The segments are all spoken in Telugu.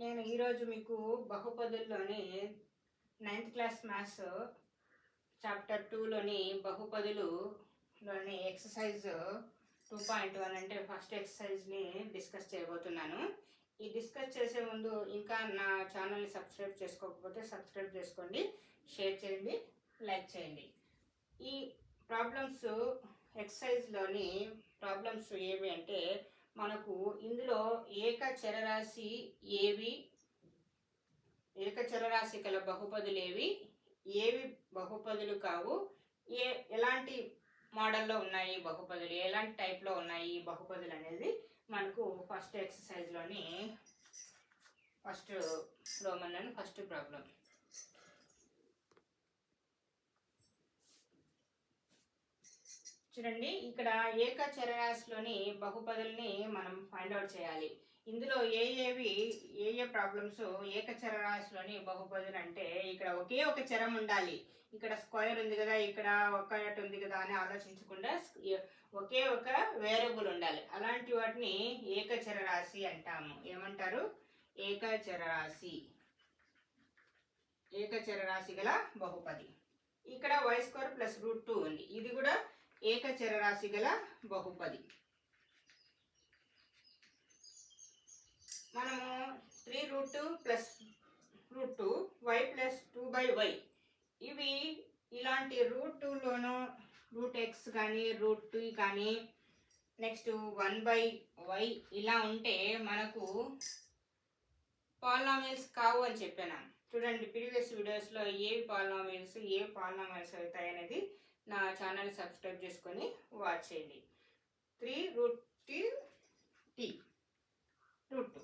నేను ఈరోజు మీకు బహుపదుల్లోని నైన్త్ క్లాస్ మ్యాథ్స్ చాప్టర్ టూలోని బహుపదులులోని ఎక్సర్సైజ్ టూ పాయింట్ వన్ అంటే ఫస్ట్ ఎక్సర్సైజ్ని డిస్కస్ చేయబోతున్నాను. ఈ డిస్కస్ చేసే ముందు ఇంకా నా ఛానల్ని సబ్స్క్రైబ్ చేసుకోకపోతే సబ్స్క్రైబ్ చేసుకోండి షేర్ చేయండి లైక్ చేయండి. ఈ ప్రాబ్లమ్స్ ఎక్సర్సైజ్లోని ప్రాబ్లమ్స్ ఏవి అంటే మనకు ఇందులో ఏక చరరాశి ఏవి? ఏక చరరాశి గల బహుపదులు ఏవి ఏవి బహుపదులు కావు. ఏ ఎలాంటి మోడల్లో ఉన్నాయి బహుపదులు? ఎలాంటి టైప్లో ఉన్నాయి ఈ బహుపదులు అనేది మనకు ఫస్ట్ ఎక్సర్సైజ్లోని ఫస్ట్ ప్రాబ్లం ఫస్ట్ ప్రాబ్లం చూడండి ఇక్కడ ఏక చరరాశిలోని బహుపదుల్ని మనం ఫైండ్ అవుట్ చేయాలి. ఇందులో ఏ ఏవి ఏ ఏ ప్రాబ్లమ్స్ ఏక చరరాశిలోని బహుపదులు అంటే ఇక్కడ ఒకే ఒక చరం ఉండాలి. ఇక్కడ స్క్వేర్ ఉంది కదా ఇక్కడ ఒకటి ఉంది కదా అని ఆలోచించకుండా ఒకే ఒక వేరియబుల్ ఉండాలి. అలాంటి వాటిని ఏకచర రాశి అంటాము. ఏమంటారు? ఏకచర రాశి ఏకచర రాశి గల బహుపది. ఇక్కడ y square plus root two ఉంది. ఇది కూడా ఏకచరరాశి గల బహుపది. మనము three root two plus root two y plus two by y. ఇవి ఇలాంటి రూట్ టూలోను రూట్ ఎక్స్ కానీ రూట్ టూ కానీ నెక్స్ట్ వన్ బై వై ఇలా ఉంటే మనకు పాలనామిల్స్ కావు అని చెప్పాను. చూడండి ప్రీవియస్ వీడియోస్లో ఏ పాలనామిల్స్ ఏ పాలనామిల్స్ అవుతాయి అనేది నా ఛానల్ సబ్స్క్రైబ్ చేసుకొని వాచ్ చేయండి. Three root t t root two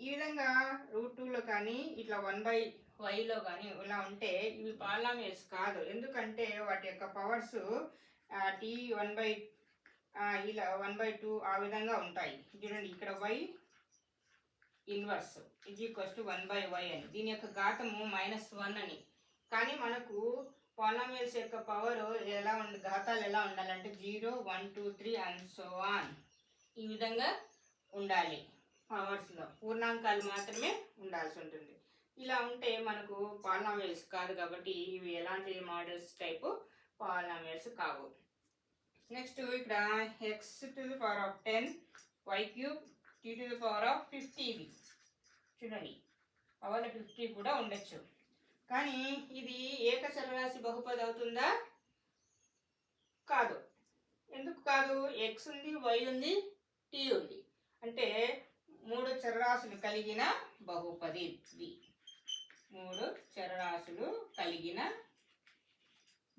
ఈ విధంగా రూట్ టూలో కానీ ఇట్లా వన్ బై వైలో కానీ ఇలా ఉంటే ఇవి పాలమేస్ కాదు. ఎందుకంటే వాటి యొక్క పవర్స్ టీ వన్ బై ఇలా వన్ బై టూ ఆ విధంగా ఉంటాయి. చూడండి ఇక్కడ వై ఇన్వర్స్ ఇది equals to one by y అని. దీని యొక్క ఘాతము మైనస్ వన్ అని. కానీ మనకు పాలామియల్స్ యొక్క పవర్ ఎలా ఉండ ఘాతాలు ఎలా ఉండాలంటే zero one two three and so on. ఈ విధంగా ఉండాలి పవర్స్లో. పూర్ణాంకాలు మాత్రమే ఉండాల్సి ఉంటుంది. ఇలా ఉంటే మనకు పాలినామియల్స్ కాదు కాబట్టి ఇవి ఎలాంటి మోడల్స్ టైపు పాలినామియల్స్ కావు. నెక్స్ట్ ఇక్కడ x to the power of ten y cube t to the power of fifty చూడండి. పవర్ ఫిఫ్టీ కూడా ఉండొచ్చు. కానీ ఇది ఏకచలరాశి బహుపది అవుతుందా? కాదు. ఎందుకు కాదు? ఎక్స్ ఉంది వై ఉంది టీ ఉంది. అంటే మూడు చరరాశులు కలిగిన బహుపది. ఇది మూడు చరరాశులు కలిగిన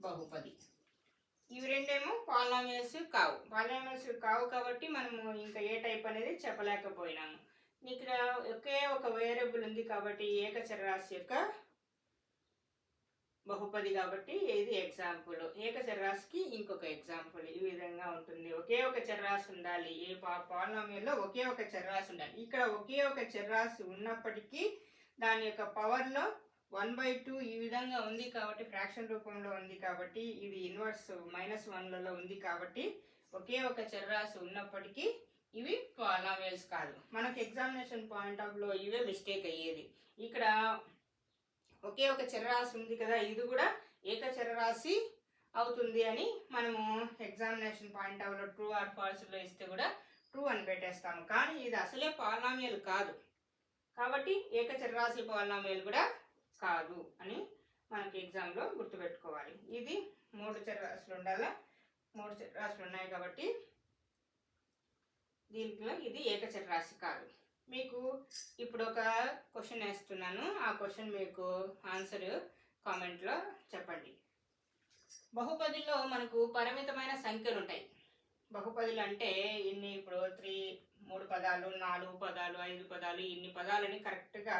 బహుపది. ఇవి రెండేమో పాలినామియల్స్ కావు. పాలినామియల్స్ కావు కాబట్టి మనము ఇంకా ఏ టైప్ అనేది చెప్పలేకపోయినాము. ఇక్కడ ఒకే ఒక వేరియబుల్ ఉంది కాబట్టి ఏకచరరాశి యొక్క బహుపది కాబట్టి ఇది ఎగ్జాంపుల్ ఏక చర్రాసుకి ఇంకొక ఎగ్జాంపుల్ ఈ విధంగా ఉంటుంది. ఒకే ఒక చర్రాసు ఉండాలి. ఏ పాలినామియల్లో ఒకే ఒక చర్రాసు ఉండాలి. ఇక్కడ ఒకే ఒక చర్రాసు ఉన్నప్పటికీ దాని యొక్క పవర్లో వన్ బై టూ ఈ విధంగా ఉంది కాబట్టి ఫ్రాక్షన్ రూపంలో ఉంది కాబట్టి ఇది ఇన్వర్స్ మైనస్ వన్లలో ఉంది కాబట్టి ఒకే ఒక చర్రాసు ఉన్నప్పటికీ ఇవి పాలినామియల్స్ కాదు. మనకు ఎగ్జామినేషన్ పాయింట్ ఆఫ్లో ఇవే మిస్టేక్ అయ్యేది. ఇక్కడ ఒకే ఒక చరరాశి ఉంది కదా ఇది కూడా ఏక చరరాశి అవుతుంది అని మనము ఎగ్జామినేషన్ పాయింట్ ఆఫ్లో ట్రూ ఆర్ ఫాల్స్లో ఇస్తే కూడా ట్రూ అని పెట్టేస్తాము. కానీ ఇది అసలే పాలనామీలు కాదు. కాబట్టి ఏక చరరాశి పాలనామీలు కూడా కాదు అని మనకి ఎగ్జామ్లో గుర్తుపెట్టుకోవాలి. ఇది మూడు చరరాశులు ఉండాలా? మూడు చరరాశులు ఉన్నాయి కాబట్టి దీంట్లో ఇది ఏకచరరాశి కాదు. మీకు ఇప్పుడు ఒక క్వశ్చన్ వేస్తున్నాను. ఆ క్వశ్చన్ మీకు ఆన్సర్ కామెంట్లో చెప్పండి. బహుపదిలో మనకు పరిమితమైన సంఖ్యలు ఉంటాయి. బహుపదులు అంటే ఇన్ని ఇప్పుడు త్రీ మూడు పదాలు నాలుగు పదాలు ఐదు పదాలు ఇన్ని పదాలని కరెక్ట్గా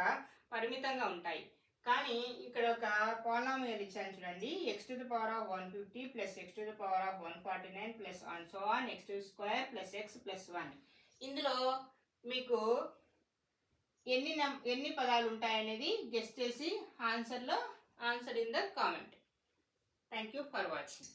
పరిమితంగా ఉంటాయి. కానీ ఇక్కడ ఒక పాలామియల్ ఇచ్చాను చూడండి. X to the power of one fifty plus x to the power of one forty nine plus one so one x to square plus x plus one ఇందులో మీకు ఎన్ని ఎన్ని పదాలు ఉంటాయనేది గెస్ట్ చేసి ఆన్సర్లో answer in the comment thank you for watching